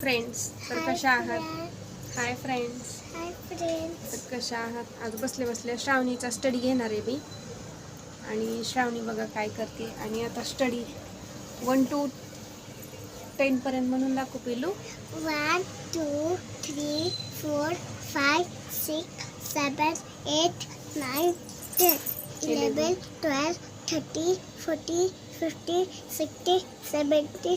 Friends तर कशा आहात? हाय फ्रेंड्स हाय फ्रेंड्स तर कशा आहात? आज बसले बसले श्रावणीचा स्टडी घेणार आहे मी. आणि श्रावणी बघा काय करते. आणि आता स्टडी वन टू टेनपर्यंत म्हणून दाखवू पिलू one two three four five six seven eight nine ten eleven twelve thirty forty fifty sixty seventy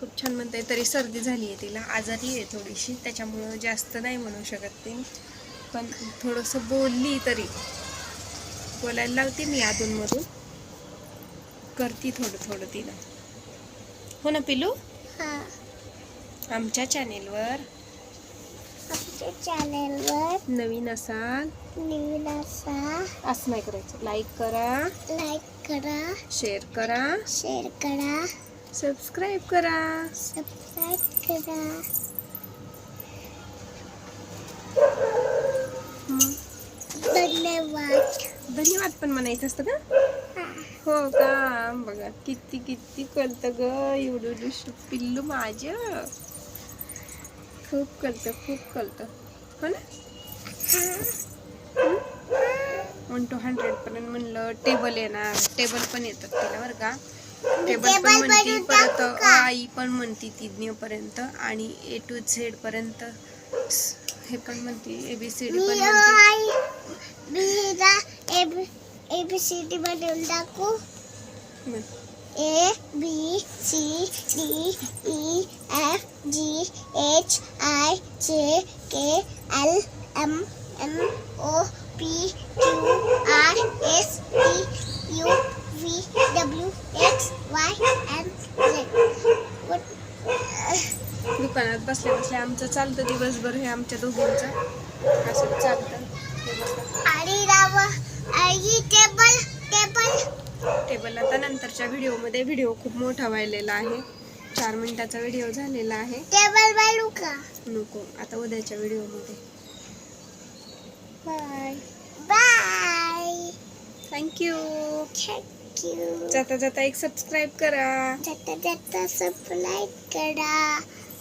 खूप छान म्हणते तरी सर्दी झाली आहे तिला. आजारी आहे थोडीशी त्याच्यामुळं जास्त नाही म्हणू शकत ती. पण थोडंसं बोलली तरी. बोलायला लावते मी अधूनमधून. करते थोडं थोडं तिला. हो ना पिलू? हा. आमच्या चॅनेलवर. आमच्या चॅनलवर. नवीन असाल? नवीन असा असं नाही करायचं. लाईक करा. लाईक करा. शेअर करा. शेअर करा. सबस्क्राईब करा. सबस्क्राईब करा. धन्यवाद. धन्यवाद पण म्हणायचं असतं का? हा. हो का? बघा किती किती कळतं ग. एवढं पिल्लू माझ. खूप कळतं खूप कळतं. हो ना? वन टू हंड्रेड पर्यंत म्हणलं टेबल येणार. टेबल पण येतात तिला बरं का. टेबल पण म्हणती परत? आई पण म्हणती तिज्ञ पर्यंत आणि ए टू झेड पर्यंत स- हे पण म्हणती एबीसीडी मी पण म्हणते आई मी हिला ए ए बी सी डी बनवून टाकू. A B C D E F G H I J K L M N O P Q R S T U V W X Y N Z दुकानात बसल्या बसल्या आमचं चालतं दिवसभर हे आमच्या दोघींचं. असं चालतं हे. आणि राव आई टेबल टेबल टेबल आता नंतरच्या व्हिडिओमध्ये व्हिडिओ खूप मोठा व्हायलेला आहे. चार मिनिटाचा व्हिडिओ झालेला आहे. टेबल बनवू का नको आता उद्याच्या व्हिडिओमध्ये. बाय बाय थँक्यू थँक्यू जाता जाता एक सबस्क्राईब करा. जाता जाता सबस्क्राईब करा.